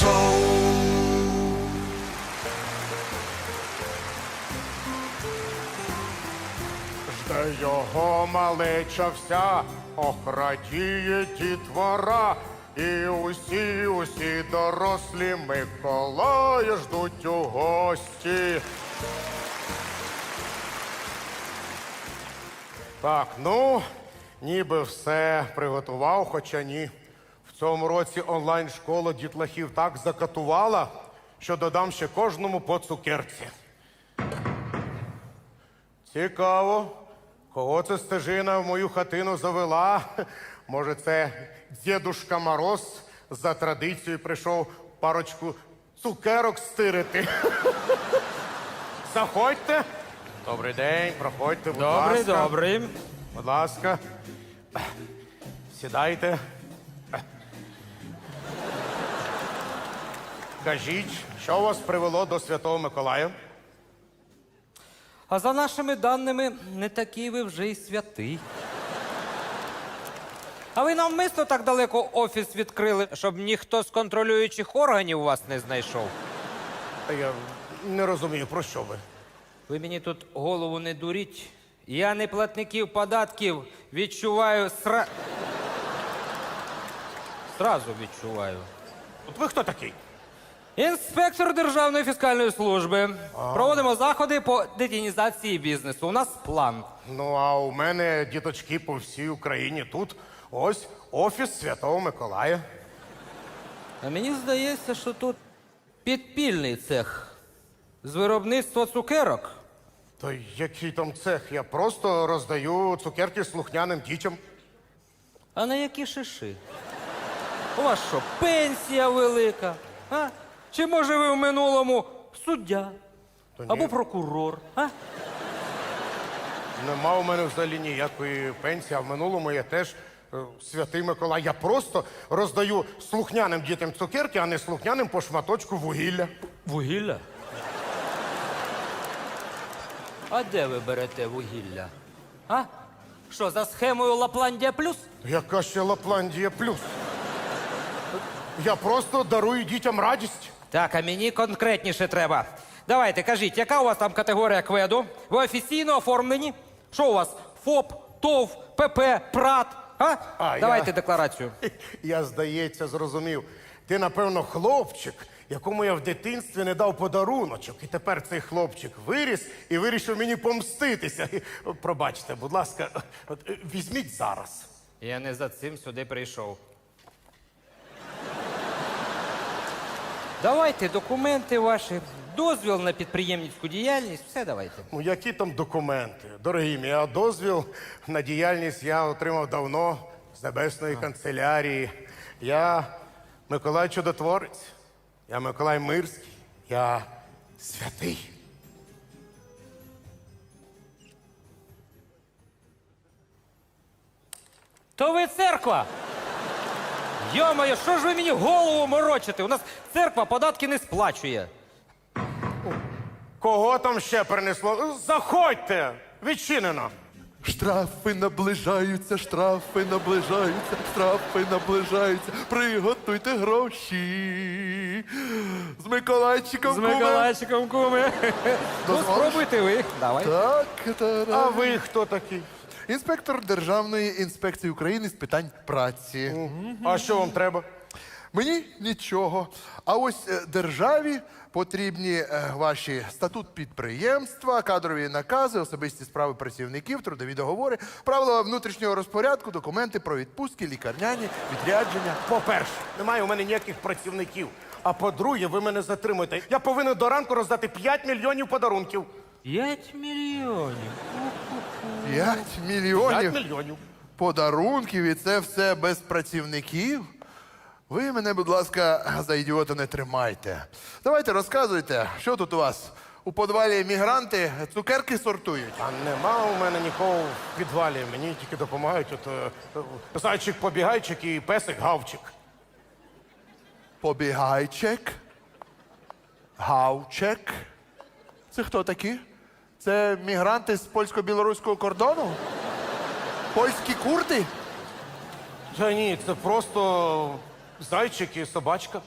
шоу. Жде його малеча вся, охрадіє дітвора. І усі, усі дорослі Миколая ждуть у гості. Так, ну, ніби все приготував, хоча ні. В цьому році онлайн-школа дітлахів так закатувала, що додам ще кожному по цукерці. Цікаво, кого це стежина в мою хатину завела? Може, це дідушка Мороз за традицією прийшов парочку цукерок стирити. Заходьте. Добрий день, проходьте, будь Добрий, ласка. добрий. Будь ласка. Сідайте. Кажіть, що вас привело до Святого Миколая? А за нашими даними, не такий ви вже й святий. А ви навмисно так далеко офіс відкрили, щоб ніхто з контролюючих органів вас не знайшов. Та Я не розумію, про що ви. Ви мені тут голову не дуріть. Я не платників податків відчуваю сра... Сразу відчуваю. От ви хто такий? Інспектор Державної фіскальної служби. Проводимо заходи по детінізації бізнесу. У нас план. Ну, а у мене діточки по всій Україні. Тут ось офіс Святого Миколая. А мені здається, що тут підпільний цех з виробництва цукерок. То який там цех? Я просто роздаю цукерки слухняним дітям. А на які шиши? У вас що, пенсія велика? А? Чи може ви в минулому суддя? Та ні. Або прокурор? А? Нема у мене взагалі ніякої пенсії, а в минулому я теж е, святий Миколай. Я просто роздаю слухняним дітям цукерки, а не слухняним по шматочку вугілля. Вугілля? А де ви берете вугілля? А? Що, за схемою Лапландія Плюс? Яка ще Лапландія плюс? Я просто дарую дітям радість. Так, а мені конкретніше треба. Давайте, кажіть, яка у вас там категорія кведу? Ви офіційно оформлені? Що у вас? ФОП, ТОВ, ПП, ПРАТ? А? А, Давайте я- декларацію. Я, здається, зрозумів. Ти, напевно, хлопчик, якому я в дитинстві не дав подаруночок. І тепер цей хлопчик виріс і вирішив мені помститися. Пробачте, будь ласка, от, е, візьміть зараз. Я не за цим сюди прийшов. Давайте документи ваші, дозвіл на підприємницьку діяльність, все давайте. Ну, які там документи? Дорогі мій, а дозвіл на діяльність я отримав давно з небесної канцелярії. Я Миколай Чудотворець, я Миколай Мирський, я святий. То ви церква! Йо-моє, що ж ви мені голову морочите? У нас церква податки не сплачує. Кого там ще принесло? Заходьте! Відчинено. Штрафи наближаються, штрафи наближаються, штрафи наближаються. Приготуйте гроші. З Миколайчиком. З куме. Миколайчиком куми. Ну, Дозволиш? спробуйте ви. Давай. Так, та-ра. А ви хто такий? Інспектор Державної інспекції України з питань праці. А що вам треба? Мені нічого. А ось е, державі потрібні е, ваші статут підприємства, кадрові накази, особисті справи працівників, трудові договори, правила внутрішнього розпорядку, документи про відпустки, лікарняні, відрядження. По-перше, немає у мене ніяких працівників. А по-друге, ви мене затримуєте. Я повинен до ранку роздати 5 мільйонів подарунків. П'ять мільйонів. 5 5 мільйонів мільйонів. подарунків і це все без працівників. Ви мене, будь ласка, за ідіота не тримайте. Давайте розказуйте, що тут у вас? У подвалі мігранти цукерки сортують. А нема у мене нікого в підвалі. Мені тільки допомагають от, е, е, зайчик побігайчик і песик гавчик. Побігайчик. Гавчик. Це хто такі? Це мігранти з польсько-білоруського кордону? Польські курди? Та ні, це просто зайчик і собачка.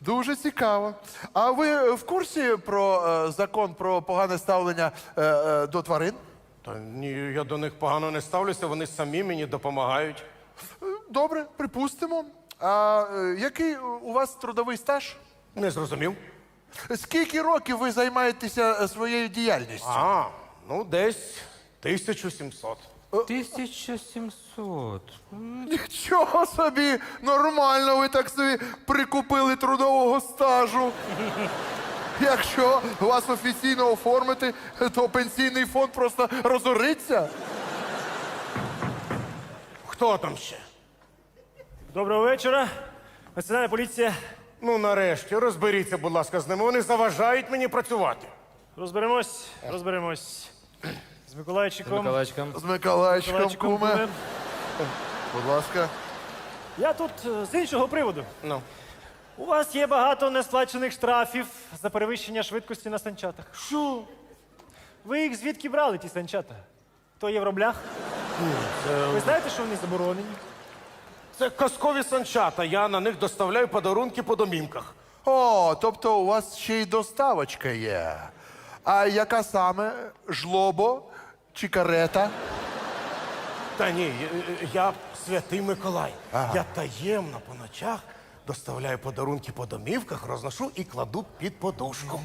Дуже цікаво. А ви в курсі про е, закон про погане ставлення е, е, до тварин? Та ні, я до них погано не ставлюся, вони самі мені допомагають. Е, Добре, припустимо. А е, який у вас трудовий стаж? Не зрозумів. Скільки років ви займаєтеся е, своєю діяльністю? А, ну десь 1700. 1700. Нічого собі! Нормально ви так собі прикупили трудового стажу. Якщо вас офіційно оформити, то пенсійний фонд просто розориться. Хто там ще? Доброго вечора. Національна поліція. Ну, нарешті, розберіться, будь ласка, з ними. Вони заважають мені працювати. Розберемось, розберемось. З Миколайчиком. Миколаївичка. З Миколаївчиком, Миколайчиком куме. кумем. Будь ласка. Я тут е, з іншого приводу. Ну. У вас є багато несплачених штрафів за перевищення швидкості на санчатах. Що? Ви їх звідки брали, ті санчата? То є в рублях? Ви знаєте, що вони заборонені? Це казкові санчата. Я на них доставляю подарунки по домівках. О, тобто у вас ще й доставочка є. А яка саме? Жлобо чи карета? Та ні, я- я святий Миколай. Я таємно по ночах доставляю подарунки по домівках, розношу і кладу під подушку.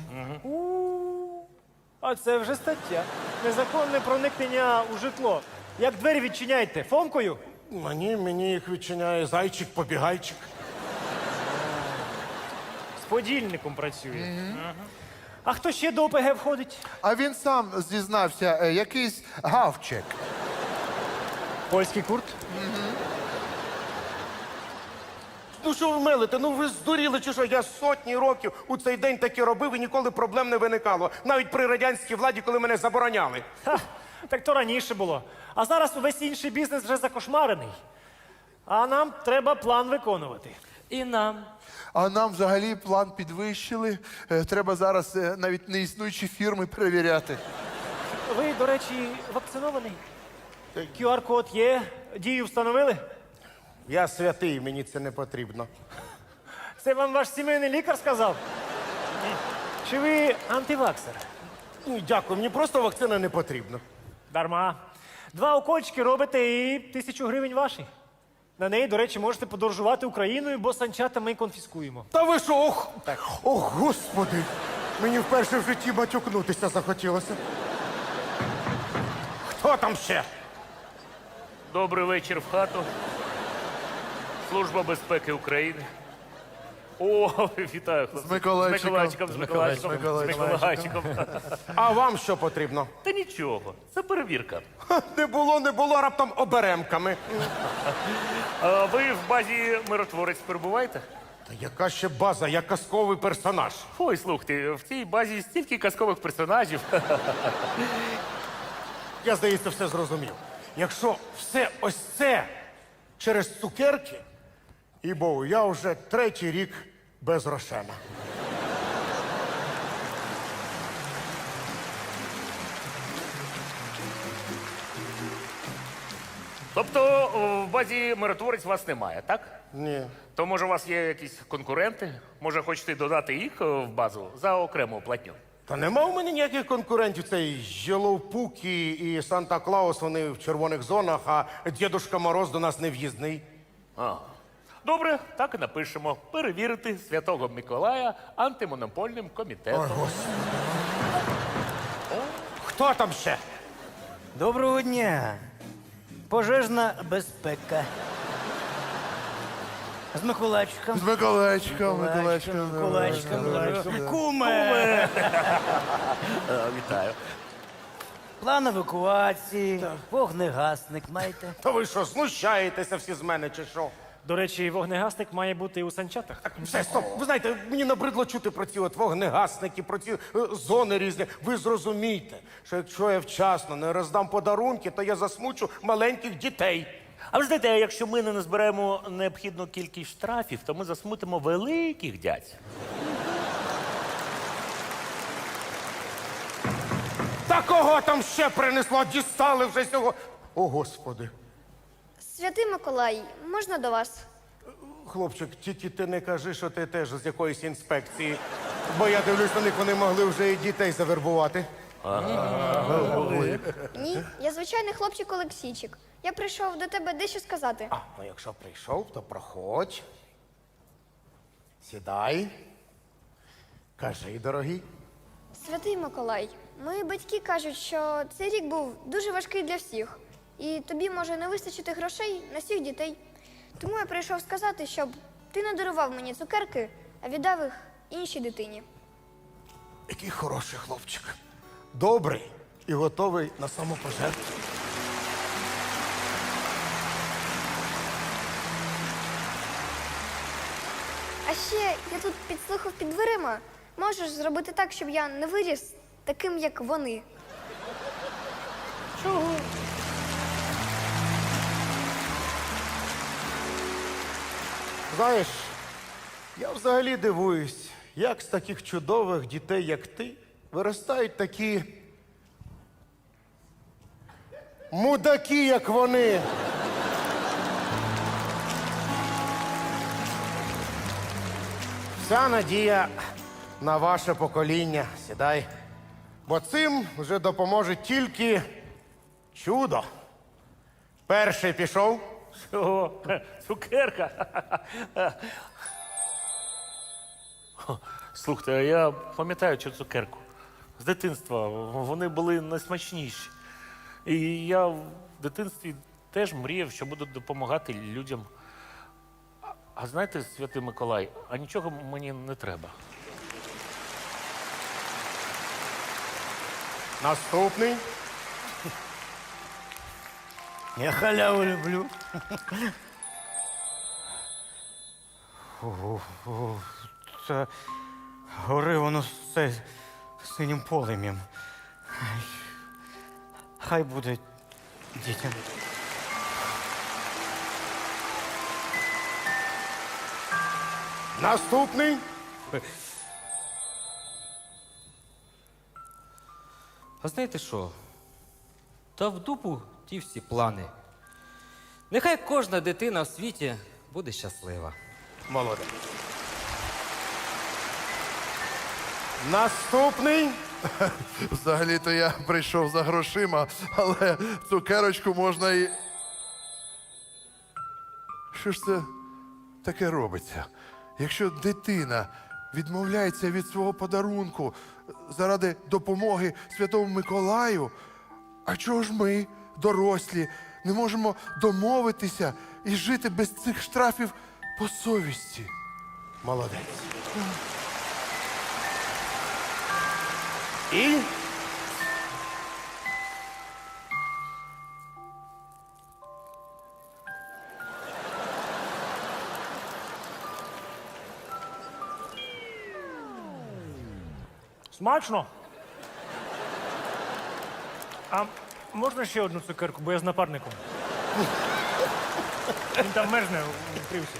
А це вже стаття. Незаконне проникнення у житло. Як двері відчиняєте? Фомкою? Мені, мені їх відчиняє зайчик, побігайчик. З подільником працює. Ага. А хто ще до ОПГ входить? А він сам зізнався, е, якийсь гавчик. Польський курт. Ну що ви мелите? Ну ви здуріли чи що? Я сотні років у цей день таки робив і ніколи проблем не виникало. Навіть при радянській владі, коли мене забороняли. Ха, так то раніше було. А зараз увесь інший бізнес вже закошмарений. А нам треба план виконувати. І нам. А нам взагалі план підвищили. Е, Треба зараз е, навіть неіснуючі фірми перевіряти. Ви, до речі, вакцинований? QR-код є, дію встановили? Я святий, мені це не потрібно. Це вам ваш сімейний лікар сказав? Чи ви антиваксер? Ні, дякую, мені просто вакцина не потрібна. Дарма. Два укольчики робите і тисячу гривень ваші. На неї, до речі, можете подорожувати Україною, бо санчата ми конфіскуємо. Та ви що? Ох, ох, господи! Мені вперше в житті матюкнутися захотілося. Хто там ще? Добрий вечір в хату. Служба безпеки України. О, вітаю, хлопці. З Миколайчиком. З Миколайчиком, з Миколайчиком, з Миколайчиком. Миколайчиком. А вам що потрібно? Та нічого, це перевірка. Ха, Не було, не було раптом оберемками. А ви в базі миротворець перебуваєте? Та яка ще база, я казковий персонаж. Ой, слухайте, в цій базі стільки казкових персонажів. Я, здається, все зрозумів. Якщо все ось це через цукерки, і бо я вже третій рік без Рошена. Тобто в базі миротворець вас немає, так? Ні. То може у вас є якісь конкуренти? Може, хочете додати їх в базу за окрему платню? Та нема у мене ніяких конкурентів. Цей Єлоупукі і Санта Клаус, вони в червоних зонах, а Дідушка Мороз до нас не в'їзний. А. Добре, так і напишемо. Перевірити святого Миколая антимонопольним комітетом. Хто там ще? Доброго дня. Пожежна безпека. З Миколайчиком. З Миколаївчиком, Миколаївчиком. Миколайчиком. Миколаївчиком. Куме. Е, Вітаю. План евакуації. Вогнегасник маєте. Та ви що, знущаєтеся всі з мене чи що? До речі, вогнегасник має бути і у санчатах. Все, стоп. Ви знаєте, мені набридло чути про ці от вогнегасники, про ці е, зони різні. Ви зрозумійте, що якщо я вчасно не роздам подарунки, то я засмучу маленьких дітей. А ви знаєте, якщо ми не назберемо необхідну кількість штрафів, то ми засмутимо великих дядь. Та кого там ще принесло? Дістали вже цього. О, Господи. Святий Миколай, можна до вас? Хлопчик, тільки ти не кажи, що ти теж з якоїсь інспекції. Бо я дивлюсь на них, вони могли вже і дітей завербувати. Ні, я звичайний хлопчик Олексійчик. Я прийшов до тебе дещо сказати. А, ну якщо прийшов, то проходь. Сідай. Кажи, дорогий. Святий Миколай, мої батьки кажуть, що цей рік був дуже важкий для всіх, і тобі може не вистачити грошей на всіх дітей. Тому я прийшов сказати, щоб ти не дарував мені цукерки, а віддав їх іншій дитині. Який хороший хлопчик. Добрий і готовий на самопожертву. А ще я тут підслухав під дверима. Можеш зробити так, щоб я не виріс таким, як вони. Знаєш, я взагалі дивуюсь, як з таких чудових дітей, як ти, виростають такі мудаки, як вони. Вся надія на ваше покоління. Сідай. Бо цим вже допоможе тільки чудо. Перший пішов. О, цукерка. Слухайте, а я пам'ятаю цю цукерку. З дитинства вони були найсмачніші. І я в дитинстві теж мріяв, що буду допомагати людям. А знаєте, святий Миколай, а нічого мені не треба. Наступний. Я халяву люблю. Це гори воно все синім полем'ям. Хай буде дітям. Наступний. А знаєте що? Та в дупу ті всі плани. Нехай кожна дитина в світі буде щаслива. Молодець. Наступний. Взагалі-то я прийшов за грошима, але цукерочку можна і. Що ж це таке робиться? Якщо дитина відмовляється від свого подарунку заради допомоги Святому Миколаю, а чого ж ми, дорослі, не можемо домовитися і жити без цих штрафів по совісті? Молодець. І. Смачно. А можна ще одну цукерку, бо я з напарником. Він там мерзне вкрився.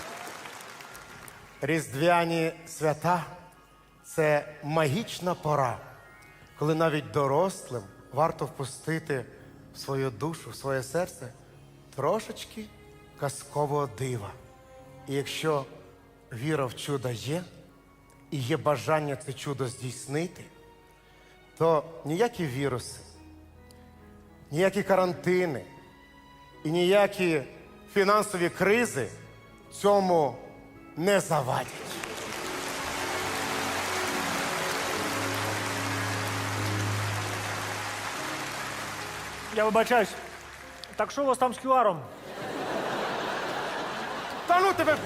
Різдвяні свята це магічна пора, коли навіть дорослим варто впустити в свою душу, в своє серце трошечки казкового дива. І якщо віра в чудо є, і є бажання це чудо здійснити, то ніякі віруси, ніякі карантини і ніякі фінансові кризи цьому не завадять. Я вибачаюсь. Так що у вас там з QR-ом? Та ну тебе